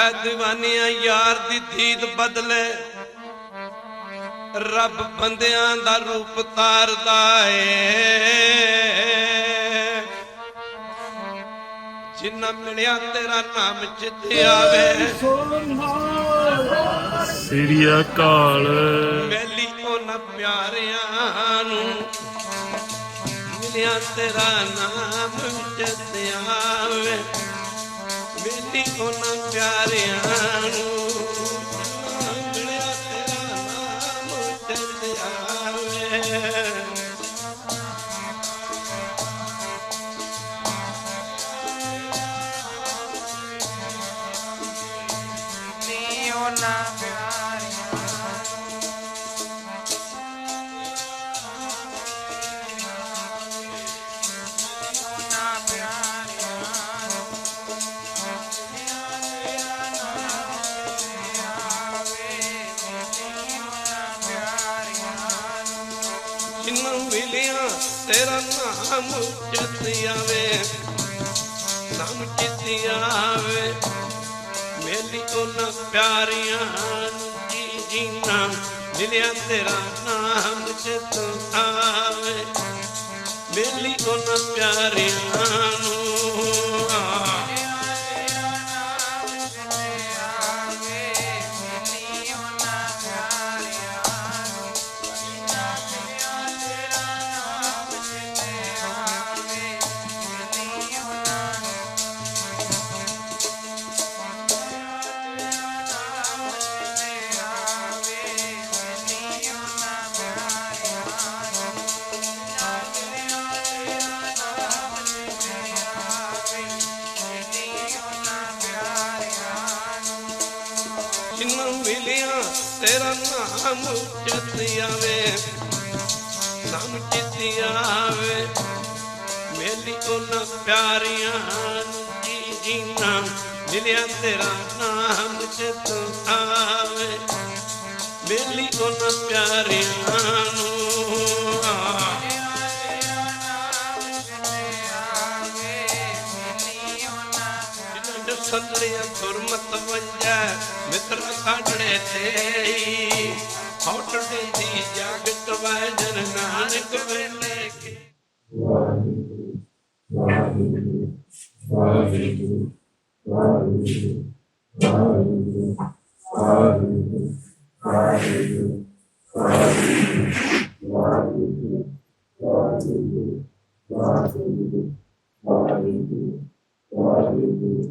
ਐ دیਵਾਨਿਆ ਯਾਰ ਦੀ ਧੀਤ ਬਦਲੇ ਰੱਬ ਬੰਦਿਆਂ ਦਾ ਰੂਪ ਤਾਰਦਾ ਏ ਜਿੰਨਾ ਮਿਲਿਆ ਤੇਰਾ ਨਾਮ ਚਿੱਤ ਆਵੇ ਸਿੜੀਆ ਕਾਲ ਮੈਲੀ ਉਹਨਾਂ ਪਿਆਰਿਆਂ ਨੂੰ ਮਿਲਿਆ ਤੇਰਾ ਨਾਮ ਚਿੱਤ ਆਵੇ ਦਿੱਤੀ ਉਹਨਾਂ ਪਿਆਰਿਆਂ ਨੂੰ ਮਿਲਿਆ ਤੇਰਾ ਨਾਮ ਚੜ੍ਹ ਆਵੇ ਨੀ ਉਹਨਾਂ ਆਵੇ ਆਵੇ ਮੇਲੀ ਉਹਨਾਂ ਪਿਆਰੀਆਂ ਜੀ ਜੀਨਾ ਤੇਰਾ ਨਾਮ ਚਿਤ ਆਵੇ ਮੇਲੀ ਉਹਨਾਂ ਪਿਆਰੀਆਂ ਨੂੰ ਜਿਨ੍ਹਾਂ ਮਿਲਿਆ ਤੇਰਾ ਨਾਮ ਚਿੱਤ ਆਵੇ ਨਾਮ ਚਿੱਤ ਆਵੇ ਮੇਲੀ ਉਹਨਾਂ ਪਿਆਰੀਆਂ ਜੀ ਜਿਨ੍ਹਾਂ ਮਿਲਿਆ ਤੇਰਾ ਨਾਮ ਚਿੱਤ ਆਵੇ ਮੇਲੀ ਉਹਨਾਂ ਪਿਆਰੀਆਂ ਨੂੰ संतय दुर्मत वंजा मित्र काटड़े ते हौटड़े दी जागत वाजन नानक वेले के Waheguru Waheguru Waheguru Waheguru Waheguru Waheguru Waheguru Waheguru Waheguru Waheguru Waheguru Waheguru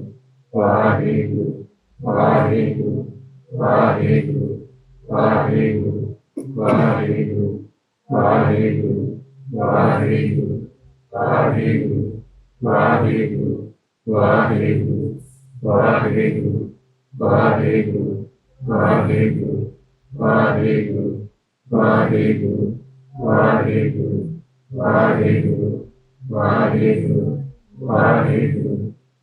varrido, varrido, varrido, varrido, varrido, varrido, varrido, varrido, varrido, varrido, varrido, varrido, varrido, varrido, varrido, varrido, varrido, varrido, varrido,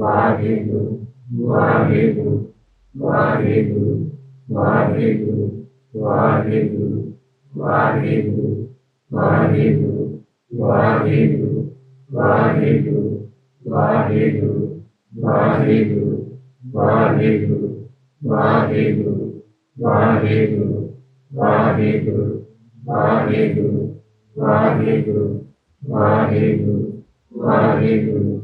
Waheguru, Waheguru, Waheguru, Waheguru, Waheguru, Waheguru, Waheguru, Waheguru, Waheguru, Waheguru, Waheguru, Waheguru, Waheguru, Waheguru, Waheguru, Waheguru, Waheguru, Waheguru, Waheguru,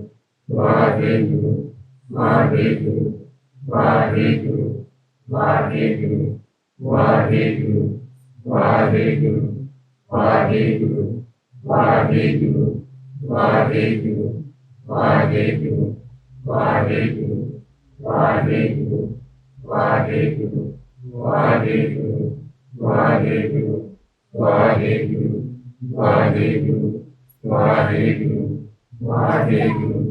Waheguru, Waheguru, Waheguru, Waheguru, Waheguru, Waheguru, Waheguru, Waheguru, Waheguru, Waheguru, Waheguru, Waheguru, Waheguru, Waheguru, Waheguru, Waheguru, Waheguru, Waheguru, Waheguru,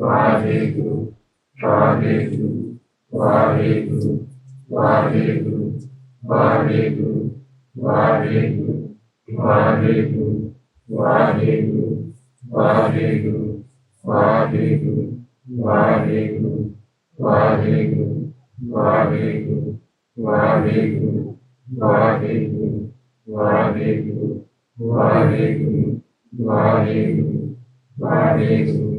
Waheguru, Waheguru, Waheguru, Waheguru, Waheguru, Waheguru, Waheguru, Waheguru, Waheguru, Waheguru, Waheguru, Waheguru, Waheguru, Waheguru, Waheguru, Waheguru, Waheguru, Waheguru, Waheguru,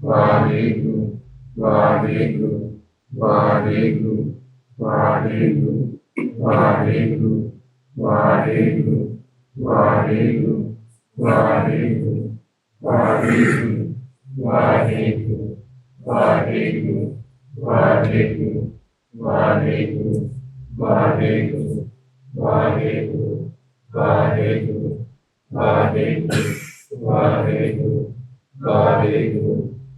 Varegru, Varegru, Varegru, Varegru, Varegru, Varegru, Varegru, Varegru, Varegru, Varegru, Varegru, Varegru, Varegru, Varegru, Varegru, Varegru, Varegru, Varegru, Varegru,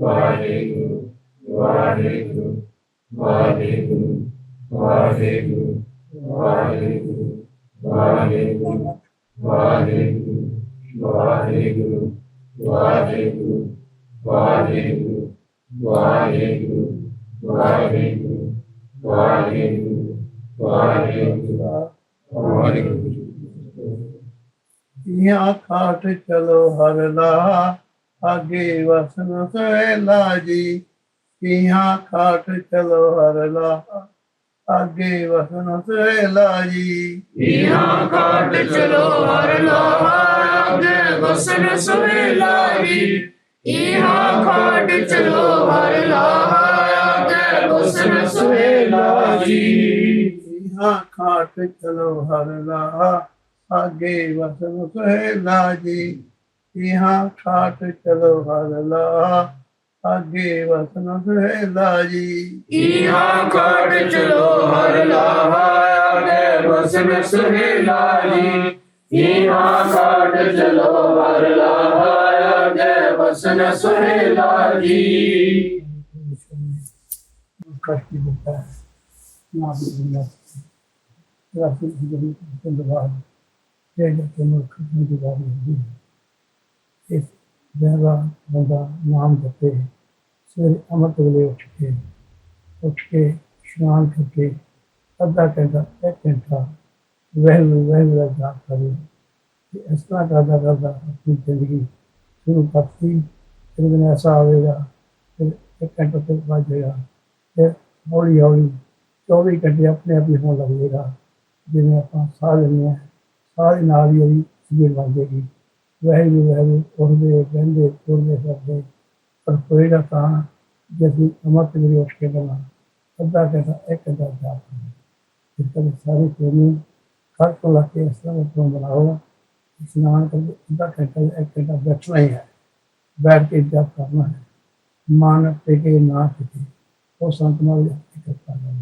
Waheguru Waheguru Waheguru चलो हरला ਆਗੇ ਵਸਨ ਸਹਿਲਾ ਜੀ ਕੀਹਾਂ ਕਾਟ ਚਲੋ ਹਰਲਾ ਆਗੇ ਵਸਨ ਸਹਿਲਾ ਜੀ ਕੀਹਾਂ ਕਾਟ ਚਲੋ ਹਰਲਾ ਆਗੇ ਵਸਨ ਸਹਿਲਾ ਜੀ ਕੀਹਾਂ ਕਾਟ ਚਲੋ ਹਰਲਾ ਆਗੇ ਵਸਨ ਸਹਿਲਾ ਜੀ ਕੀਹਾਂ ਕਾਟ ਚਲੋ ਹਰਲਾ ਆਗੇ ਵਸਨ ਸਹਿਲਾ ਜੀ यहाँ खाट चलो हरला आगे वसन सहला जी यहाँ खाट चलो हरला आगे वसन सहला जी यहाँ खाट चलो हरला आगे वसन सहला जी कष्ट होता है ना भी दुनिया ਇਸ ਜਿਹੜਾ ਬੰਦਾ ਨਾਮ ਦਿੱਤੇ ਹੈ ਸਿਰ ਅਮਰਤ ਵੇਲੇ ਉੱਠ ਕੇ ਉੱਠ ਕੇ ਇਸ਼ਨਾਨ ਕਰਕੇ ਅੱਧਾ ਘੰਟਾ ਇੱਕ ਘੰਟਾ ਵਹਿਲ ਵਹਿਲ ਦਾ ਜਾਪ ਕਰੇ ਇਸ ਤਰ੍ਹਾਂ ਕਰਦਾ ਕਰਦਾ ਆਪਣੀ ਜ਼ਿੰਦਗੀ ਸ਼ੁਰੂ ਕਰਤੀ ਫਿਰ ਦਿਨ ਐਸਾ ਆਵੇਗਾ ਫਿਰ ਇੱਕ ਘੰਟਾ ਤੋਂ ਬਾਅਦ ਜਾਏਗਾ ਫਿਰ ਹੌਲੀ ਹੌਲੀ 24 ਘੰਟੇ ਆਪਣੇ ਆਪ ਹੀ ਹੋਣ ਲੱਗੇਗਾ ਜਿਵੇਂ ਆਪਾਂ ਸਾਹ ਲੈਂਦੇ ਹਾਂ ਸਾਹ ਨਾਲ ਹੀ ਉਹਦੀ ਸਪੀਡ ਵੱਧ ਜਾਏਗੀ वह भी वह भी तोड़े बंदे तोड़े सब गए और खोएगा कहाँ जैसी कमर से मेरी उठ के बना अदा कहता एक अदा जा इसका सारी प्रेमी हर को लाके इस्लाम को बनाओ स्नान करके अदा कहता एक अदा बैठना ही है बैठ के जाप करना है मान टेके ना टेके वो संत मार्ग करता है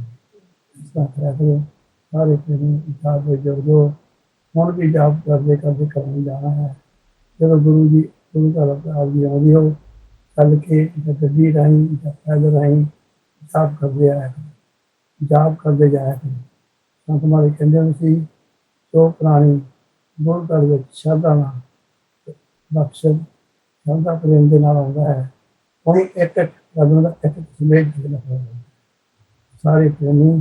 इसका खरा करो सारे प्रेमी इतिहास में जोड़ दो हूँ भी जाप करते करते करना है ਜਦੋਂ ਗੁਰੂ ਜੀ ਗੁਰੂ ਘਰ ਆਪ ਦੀ ਆਉਂਦੀ ਹੋ ਚੱਲ ਕੇ ਜਾਂ ਗੱਡੀ ਰਾਹੀਂ ਜਾਂ ਫੈਲ ਰਾਹੀਂ ਜਾਪ ਕਰਦੇ ਆਇਆ ਕਰੋ ਜਾਪ ਕਰਦੇ ਜਾਇਆ ਕਰ ਸੰਤ ਮਾਰੇ ਕਹਿੰਦੇ ਹੁੰਦੇ ਸੀ ਜੋ ਪ੍ਰਾਣੀ ਗੁਰੂ ਘਰ ਵਿੱਚ ਸ਼ਰਧਾ ਨਾਲ ਬਖਸ਼ਣ ਸ਼ਰਧਾ ਪ੍ਰੇਮ ਦੇ ਨਾਲ ਆਉਂਦਾ ਹੈ ਉਹੀ ਇੱਕ ਇੱਕ ਰਬਨ ਦਾ ਇੱਕ ਸੁਮੇਲ ਜਿਹੜਾ ਹੋਇਆ ਸਾਰੇ ਪ੍ਰੇਮੀ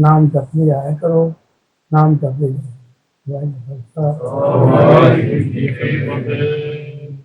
ਨਾਮ ਜਪਦੇ ਆਇਆ ਕਰੋ ਨਾਮ ਜਪਦੇ ਜਾਇਆ وعلى الأنصار